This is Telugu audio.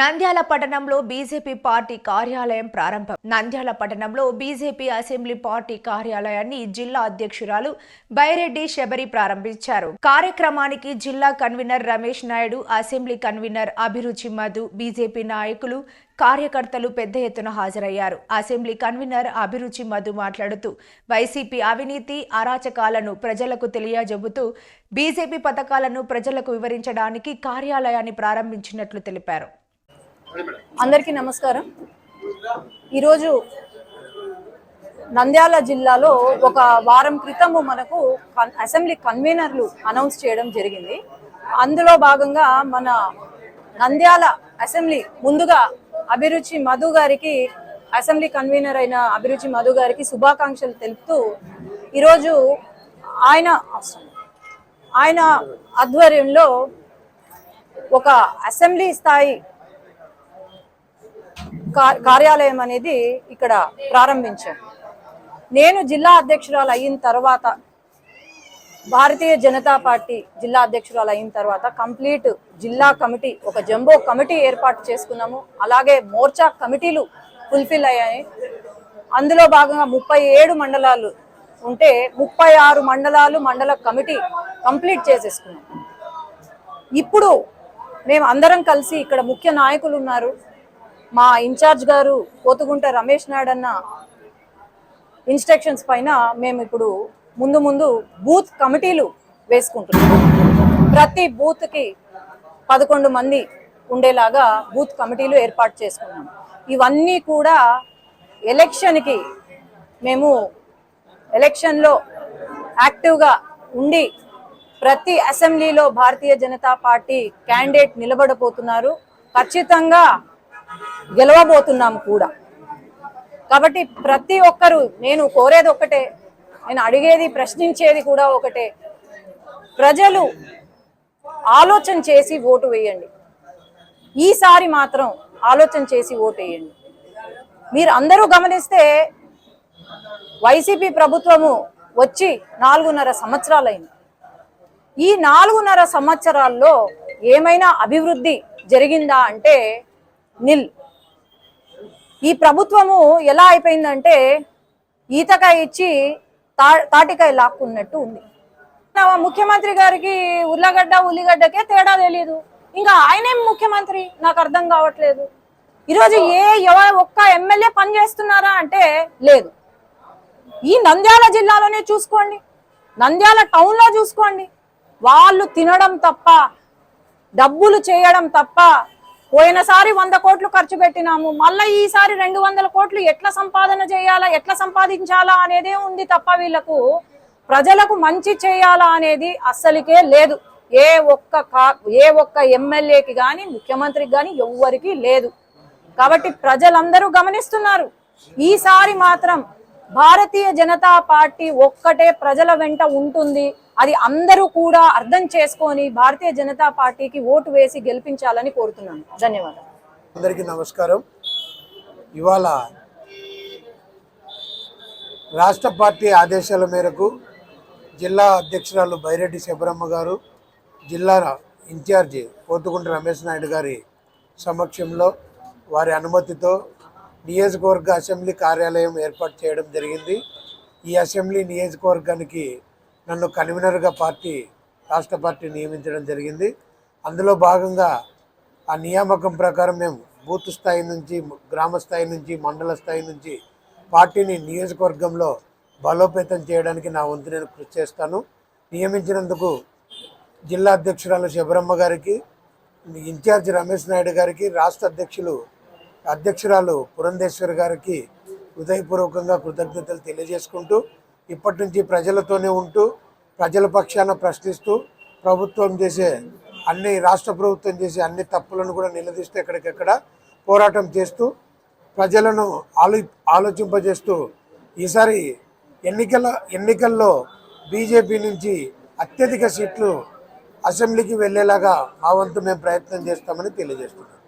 నంద్యాల పట్టణంలో బీజేపీ పార్టీ కార్యాలయం ప్రారంభం. నంద్యాల పట్టణంలో బీజేపీ అసెంబ్లీ పార్టీ కార్యాలయాన్ని జిల్లా అధ్యక్షురాలు బైరెడ్డి శబరి ప్రారంభించారు. కార్యక్రమానికి జిల్లా convener Ramesh Naidu assembly convener Abhiruchi Madhu BJP నాయకులు కార్యకర్తలు పెద్ద ఎత్తున హాజరయ్యారు. అసెంబ్లీ కన్వీనర్ అభిరుచి మధు మాట్లాడుతూ వైసీపీ అవినీతి అరాచకాలను ప్రజలకు తెలియజెబుతూ బీజేపీ పథకాలను ప్రజలకు వివరించడానికి కార్యాలయాన్ని ప్రారంభించినట్లు తెలిపారు. అందరికీ నమస్కారం. ఈరోజు నంద్యాల జిల్లాలో ఒక వారం క్రితము మనకు కన్- అసెంబ్లీ కన్వీనర్లు అనౌన్స్ చేయడం జరిగింది. అందులో భాగంగా మన నంద్యాల అసెంబ్లీ ముందుగా అభిరుచి మధు గారికి అసెంబ్లీ కన్వీనర్ అయిన అభిరుచి మధు గారికి శుభాకాంక్షలు తెలుపుతూ ఈరోజు ఆయన ఆయన ఆధ్వర్యంలో ఒక అసెంబ్లీ స్థాయి కార్యాలయం అనేది ఇక్కడ ప్రారంభించాను నేను జిల్లా అధ్యక్షురాలు అయిన తర్వాత భారతీయ జనతా పార్టీ జిల్లా అధ్యక్షురాలు అయిన తర్వాత కంప్లీట్ జిల్లా కమిటీ ఒక జంబో కమిటీ ఏర్పాటు చేసుకున్నాము. అలాగే మోర్చా కమిటీలు ఫుల్ఫిల్ అయ్యాయి. అందులో భాగంగా ముప్పై ఏడు మండలాలు ఉంటే ముప్పై ఆరు మండలాలు మండల కమిటీ కంప్లీట్ చేసేసుకున్నాం. ఇప్పుడు మేము అందరం కలిసి ఇక్కడ ముఖ్య నాయకులు ఉన్నారు. మా ఇన్ఛార్జ్ గారు పోతుగుంట రమేష్ నాడన్న ఇన్స్ట్రక్షన్స్ పైన మేము ఇప్పుడు ముందు ముందు బూత్ కమిటీలు వేసుకుంటున్నాం. ప్రతి బూత్కి పదకొండు మంది ఉండేలాగా బూత్ కమిటీలు ఏర్పాటు చేసుకున్నాం. ఇవన్నీ కూడా ఎలక్షన్కి మేము ఎలక్షన్లో యాక్టివ్గా ఉండి ప్రతి అసెంబ్లీలో భారతీయ జనతా పార్టీ క్యాండిడేట్ నిలబడబోతున్నారు. ఖచ్చితంగా గెలవబోతున్నాం కూడా. కాబట్టి ప్రతి ఒక్కరు నేను కోరేది ఒకటే నేను అడిగేది ప్రశ్నించేది కూడా ఒకటే. ప్రజలు ఆలోచన చేసి ఓటు వేయండి. ఈసారి మాత్రం ఆలోచన చేసి ఓటు వేయండి. మీరు అందరూ గమనిస్తే వైసీపీ ప్రభుత్వము వచ్చి నాలుగున్నర సంవత్సరాలైంది. ఈ నాలుగున్నర సంవత్సరాల్లో ఏమైనా అభివృద్ధి జరిగిందా అంటే నిల్ ఈ ప్రభుత్వము ఎలా అయిపోయిందంటే ఈతకాయ ఇచ్చి తా తాటికాయ లాక్కున్నట్టు ఉంది. నా ముఖ్యమంత్రి గారికి ఉర్లగడ్డ ఉల్లిగడ్డకే తేడా తెలియదు ఇంకా ఆయనేం ముఖ్యమంత్రి? నాకు అర్థం కావట్లేదు. ఈరోజు ఏ ఎవ ఒక్క ఎమ్మెల్యే పని చేస్తున్నారా అంటే లేదు. ఈ నంద్యాల జిల్లాలోనే చూసుకోండి. నంద్యాల టౌన్లో చూసుకోండి. వాళ్ళు తినడం తప్ప డబ్బులు చేయడం తప్ప పోయినసారి వంద కోట్లు ఖర్చు పెట్టినాము. మళ్ళీ ఈసారి రెండు వందల కోట్లు ఎట్లా సంపాదన చేయాలా ఎట్లా సంపాదించాలా అనేదే ఉంది తప్ప వీళ్ళకు ప్రజలకు మంచి చేయాలా అనేది అస్సలికే లేదు. ఏ ఒక్క కా- ఏ ఒక్క ఎమ్మెల్యేకి కానీ ముఖ్యమంత్రికి కానీ ఎవ్వరికీ లేదు. కాబట్టి ప్రజలందరూ గమనిస్తున్నారు. ఈసారి మాత్రం భారతీయ జనతా పార్టీ ఒక్కటే ప్రజల వెంట ఉంటుంది. అది అందరూ కూడా అర్థం చేసుకొని భారతీయ జనతా పార్టీకి ఓటు వేసి గెలిపించాలని కోరుతున్నాను. ధన్యవాదాలు. అందరికీ నమస్కారం. ఇవాళ రాష్ట్ర పార్టీ ఆదేశాల మేరకు జిల్లా అధ్యక్షురాలు బైరెడ్డి శబరమ్మ గారు జిల్లా ఇన్ఛార్జి పోతుకుంట రమేష్ నాయుడు గారి సమక్షంలో వారి అనుమతితో నియోజకవర్గ అసెంబ్లీ కార్యాలయం ఏర్పాటు చేయడం జరిగింది. ఈ అసెంబ్లీ నియోజకవర్గానికి నన్ను కన్వీనర్గా పార్టీ రాష్ట్ర పార్టీ నియమించడం జరిగింది. అందులో భాగంగా ఆ నియామకం ప్రకారం మేము బూత్ స్థాయి నుంచి గ్రామ స్థాయి నుంచి మండల స్థాయి నుంచి పార్టీని నియోజకవర్గంలో బలోపేతం చేయడానికి నా వంతు నేను కృషి చేస్తాను. నియమించినందుకు జిల్లా అధ్యక్షురాలు శబరమ్మ గారికి ఇన్ఛార్జ్ రమేష్ నాయుడు గారికి రాష్ట్ర అధ్యక్షులు అధ్యక్షురాలు పురంధేశ్వరి గారికి హృదయపూర్వకంగా కృతజ్ఞతలు తెలియజేసుకుంటూ ఇప్పటి నుంచి ప్రజలతోనే ఉంటూ ప్రజల పక్షాన ప్రశ్నిస్తూ ప్రభుత్వం చేసే అన్ని రాష్ట్ర ప్రభుత్వం చేసే అన్ని తప్పులను కూడా నిలదీస్తూ ఎక్కడికెక్కడ పోరాటం చేస్తూ ప్రజలను ఆలో ఆలోచింపజేస్తూ ఈసారి ఎన్నికల ఎన్నికల్లో బీజేపీ నుంచి అత్యధిక సీట్లు అసెంబ్లీకి వెళ్ళేలాగా మా వంతు మేము ప్రయత్నం చేస్తామని తెలియజేస్తున్నాం.